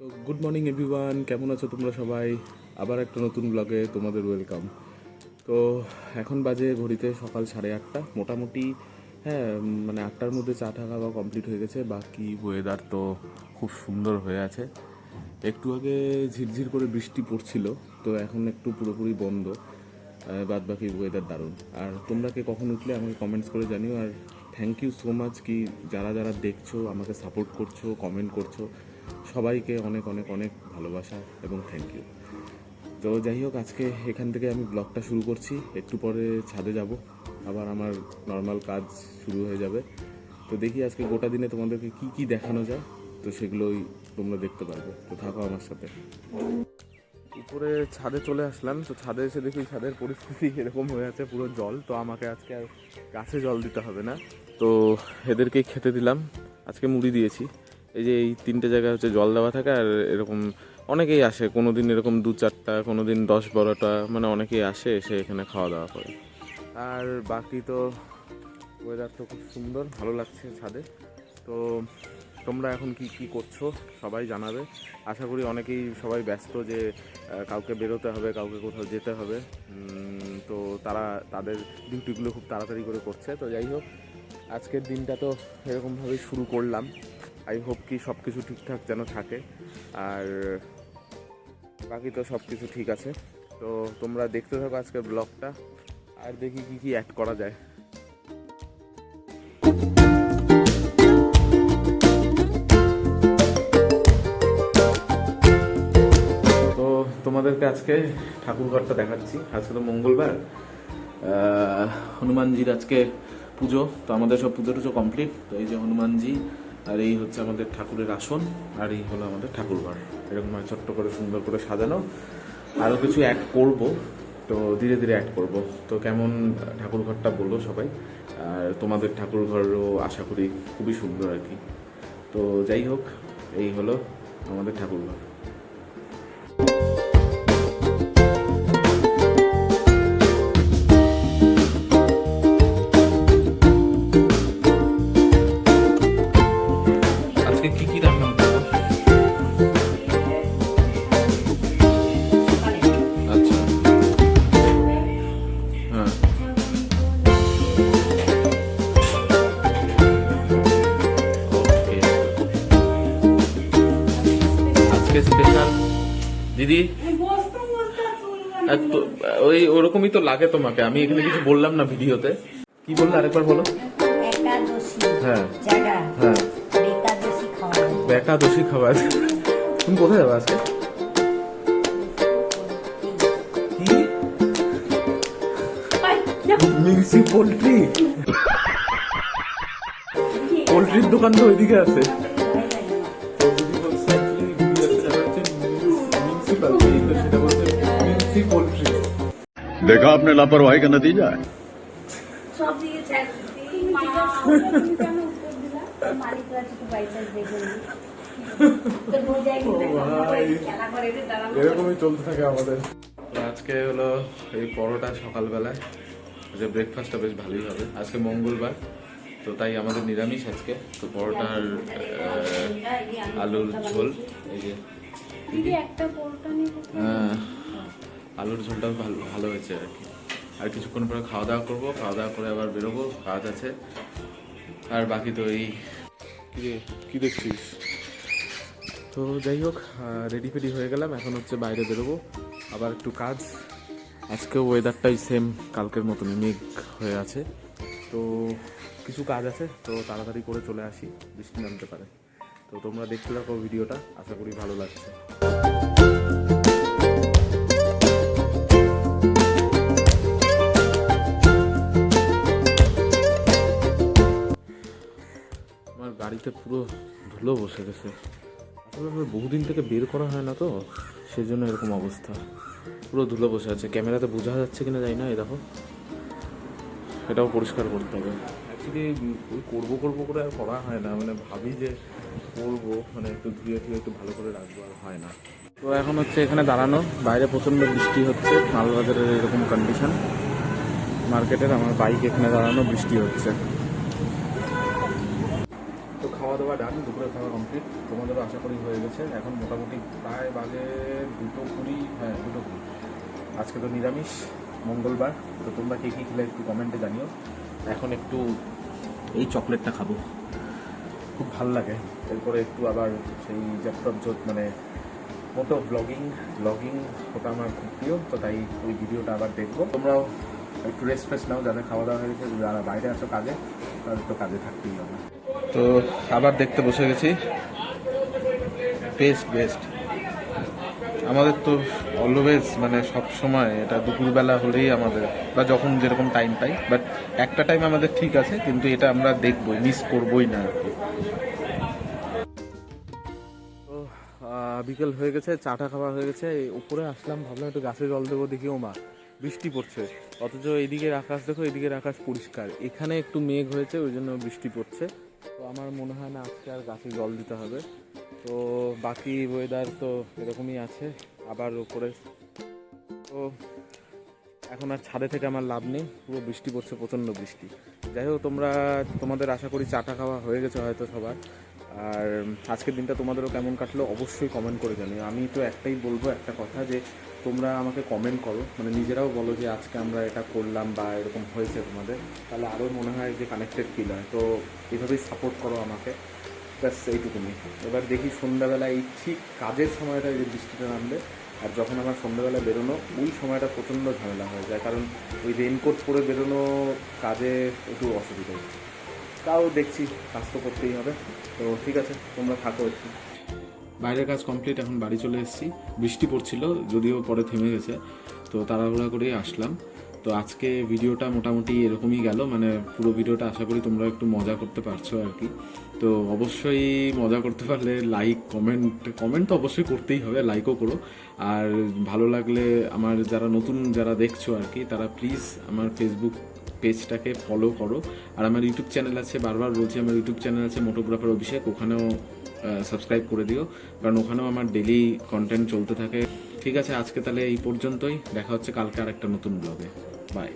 তো good morning everyone কেমন আছো তোমরা সবাই? আবার একটা নতুন ব্লগে তোমাদের ওয়েলকাম তো, এখন বাজে ঘড়িতে সকাল সাড়ে আটটা। মোটামুটি হ্যাঁ মানে আটটার মধ্যে চা টা খাওয়া কমপ্লিট হয়ে গেছে। বাকি ওয়েদার তো খুব সুন্দর হয়ে আছে। একটু আগে ঝিরঝির করে বৃষ্টি পড়ছিল, তো এখন একটু পুরোপুরি বন্ধ। বাদ বাকি ওয়েদার দারুণ। আর তোমরা কে কখন উঠলে আমাকে কমেন্টস করে জানিও। আর থ্যাংক ইউ সো মাচ কি যারা যারা দেখছ, আমাকে সাপোর্ট করছ কমেন্ট করছ। সবাইকে অনেক অনেক অনেক ভালোবাসা এবং থ্যাংক ইউ তো যাই হোক, আজকে এখান থেকে আমি ব্লগটা শুরু করছি। একটু পরে ছাদে যাব। আবার আমার নর্মাল কাজ শুরু হয়ে যাবে। তো দেখি আজকে গোটা দিনে তোমাদেরকে কি কি দেখানো যায়। তো সেগুলোই তোমরা দেখতে পারবে। তো থাকো আমার সাথে। উপরে ছাদে চলে আসলাম। তো ছাদে এসে দেখি ছাদের পরিস্থিতি এরকম হয়ে আছে, পুরো জল। তো আমাকে আজকে আর গাছে জল দিতে হবে না। তো এদেরকেই খেতে দিলাম। আজকে মুড়ি দিয়েছি। এই যে এই তিনটে জায়গায় হচ্ছে জল দেওয়া থাকে আর এরকম অনেকেই আসে। কোনো দিন এরকম দু চারটা কোনো দিন দশ বারোটা মানে অনেকেই আসে, এসে এখানে খাওয়া দাওয়া করে। আর বাকি তো ওয়েদার তো খুব সুন্দর, ভালো লাগছে ছাদে। তো তোমরা এখন কি কি করছ? সবাই জানাবে। আশা করি অনেকেই সবাই ব্যস্ত যে কাউকে বেরোতে হবে, কাউকে কোথাও যেতে হবে। তো তারা, তাদের ডিউটিগুলো খুব তাড়াতাড়ি করে করছে। তো যাই হোক, আজকের দিনটা তো এরকমভাবেই শুরু করলাম। আই হোপ কি সব কিছু ঠিকঠাক যেন থাকে। আর বাকি তো সব কিছু ঠিক আছে। তো তোমরা দেখতে থাকো আজকের ব্লগটা, আর দেখি কি কি অ্যাড করা যায়। তো তোমাদেরকে আজকে ঠাকুরঘরটা দেখাচ্ছি। আজকে তো মঙ্গলবার। হনুমানজির আজকে পুজো, তো আমাদের সব পুজো টুজো কমপ্লিট তো এই যে হনুমানজি আর এই হচ্ছে আমাদের ঠাকুরের আসন, আর এই হলো আমাদের ঠাকুরঘর। এরকম ছোট্ট করে সুন্দর করে সাজানো। আরও কিছু অ্যাড করব, তো ধীরে ধীরে অ্যাড করব। তো কেমন ঠাকুরঘরটা বলল সবাই? আর তোমাদের ঠাকুরঘরও আশা করি খুবই সুন্দর আর কি। তো যাই হোক, এই হলো আমাদের ঠাকুরঘর। আজকে স্পেশাল দিদি? ওই ওরকমই তো লাগে তোমাকে আমি এখানে কিছু বললাম না ভিডিওতে। কি বললে আরেকবার বলো? হ্যাঁ। হ্যাঁ। একাদশী খাবার তুমি কোথায় যাবে আজকে? মিক্সি পোল্ট্রি। পোল্ট্রির দোকান তো ওইদিকে আছে। देखा आपने लापरवाही का नतीजा है সব দিকে মালিকরা কিছু বাইচান্স দেখবেন তো বোঝাই খেলা করে যে তারা এরকমই চলতে থাকে আমাদের আজকে হলো এই পরোটা সকালবেলায় যে ব্রেকফাস্টটা বেশ ভালোই হবে আজকে মঙ্গলবার তো তাই আমাদের নিরামিষ আজকে তো পরোটার আহ, আলুর ঝোল এই যে দিদি একটা পরোটা নিয়ে আহ, আলুর ঝোলটাও ভালো ভালো হয়েছে আর কি। আর কিছুক্ষণ পরে খাওয়া দাওয়া করব খাওয়া দাওয়া করে আবার বেরোবো কাজ আছে। আর বাকি তো এই কী দেখছিস? তো যাই হোক রেডি ফেডি হয়ে গেলাম এখন হচ্ছে বাইরে বেরোবো। আবার একটু কাজ। আজকেও ওয়েদারটাই সেম কালকের মতনই মেঘ হয়ে আছে। তো কিছু কাজ আছে তো তাড়াতাড়ি করে চলে আসি বৃষ্টি নামতে পারে। তো তোমরা দেখতে থাকো ভিডিওটা আশা করি ভালো লাগছে। গাড়িতে পুরো ধুলো বসে গেছে। আসলে আমার বহুদিন থেকে বের করা হয় না তো সেজন্য এরকম অবস্থা। পুরো ধুলো বসে আছে। ক্যামেরাতে বোঝা যাচ্ছে কিনা জানি না এই দেখো। এটাও পরিষ্কার করতে হবে। অ্যাকচুয়ালি ওই করব করব করে আর করা হয় না। মানে ভাবি যে করব মানে একটু ধুয়ে ধুয়ে একটু ভালো করে রাখব আর হয় না। তো এখন হচ্ছে এখানে দাঁড়ানো। বাইরে প্রচণ্ড বৃষ্টি হচ্ছে। মালবাজারের এরকম কন্ডিশন মার্কেটের আমার বাইক এখানে দাঁড়ানো বৃষ্টি হচ্ছে। দাওয়া ডান দুপুরে খাওয়া কমপ্লিট তোমাদেরও আশা করি হয়ে গেছে। এখন মোটামুটি প্রায় বাজে দুটো কুড়ি হ্যাঁ দুটো কুড়ি। আজকে তো নিরামিষ, মঙ্গলবার। তো তোমরা কে কী খেলে একটু কমেন্টে জানিও। এখন একটু এই চকলেটটা খাব। খুব ভালো লাগে। এরপরে একটু আবার সেই জ্যাপটপ জোট মানে মোটো ব্লগিং ব্লগিং ওটা আমার খুব প্রিয়। তো তাই ওই ভিডিওটা আবার দেখব। তোমরাও একটু রেস্ট ফ্রেস্ট নাও, যাদের খাওয়া দাওয়া হয়ে গেছে, যারা বাইরে আছো কাজে, তাদের তো কাজে থাকতেই হবে। তো আবার দেখতে বসে গেছি। বেস্ট বেস্ট আমাদের তো অলওয়েজ মানে সব সময় এটা দুপুরবেলা হলেই আমাদের, বা যখন যেরকম টাইম পাই। বাট একটা টাইম আমাদের ঠিক আছে, কিন্তু এটা আমরা দেখবই মিস করবই না বিকেল হয়ে গেছে চাটা খাওয়া হয়ে গেছে। উপরে আসলাম, ভাবলাম একটু গাছে জল দেবো, দেখি ও মা বৃষ্টি পড়ছে। অথচ এইদিকের আকাশ দেখো এদিকের আকাশ পরিষ্কার। এখানে একটু মেঘ হয়েছে, ওই জন্য বৃষ্টি পড়ছে। তো আমার মনে হয় না আজকে আর গাছে জল দিতে হবে। তো বাকি ওয়েদার তো এরকমই আছে, আবার উপরে। তো এখন আর ছাদে থেকে আমার লাভ নেই, পুরো বৃষ্টি পড়ছে, প্রচণ্ড বৃষ্টি। যাই হোক, তোমরা তোমাদের আশা করি চাটা খাওয়া হয়ে গেছে হয়তো সবার। আর আজকের দিনটা তোমাদেরও কেমন কাটলো অবশ্যই কমেন্ট করে জানিও। আমি তো একটাই বলব একটা কথা যে, তোমরা আমাকে কমেন্ট করো। মানে নিজেরাও বলো যে, আজকে আমরা এটা করলাম বা এরকম হয়েছে তোমাদের। তাহলে আরও মনে হয় যে কানেক্টেড ফিল হয়। তো এভাবেই সাপোর্ট করো আমাকে। ব্যাস এইটুকুনি এবার দেখি সন্ধ্যাবেলা এই ঠিক কাজের সময়টা যে বৃষ্টিটা নামবে, আর যখন আমার সন্ধ্যাবেলা বেরোনো, ওই সময়টা প্রচণ্ড ঝামেলা হয়ে যায়। কারণ ওই রেনকোট পরে বেরোনো কাজে একটু অসুবিধা হচ্ছে। তাও দেখছি, কাজ তো করতেই হবে। তো ঠিক আছে, তোমরা থাকো একটু। বাইরের কাজ কমপ্লিট এখন বাড়ি চলে এসেছি। বৃষ্টি পড়ছিল, যদিও পরে থেমে গেছে। তো তাড়াহুড়া করেই আসলাম। তো আজকে ভিডিওটা মোটামুটি এরকমই গেল মানে পুরো ভিডিওটা আশা করি তোমরা একটু মজা করতে পারছ আর কি। তো অবশ্যই মজা করতে পারলে লাইক কমেন্ট কমেন্ট তো অবশ্যই করতেই হবে লাইকও করো। আর ভালো লাগলে আমার যারা নতুন, যারা দেখছ আর কি, তারা প্লিজ আমার ফেসবুক পেজটাকে ফলো করো। আর আমার ইউটিউব চ্যানেল আছে, বারবার বলছি আমার ইউটিউব চ্যানেল আছে মোটোগ্রাফার অভিষেক ওখানেও সাবস্ক্রাইব করে দিও। কারণ ওখানেও আমার ডেলি কন্টেন্ট চলতে থাকে। ঠিক আছে, আজকে তাহলে এই পর্যন্তই। দেখা হচ্ছে কালকে আর একটা নতুন ব্লগে বাই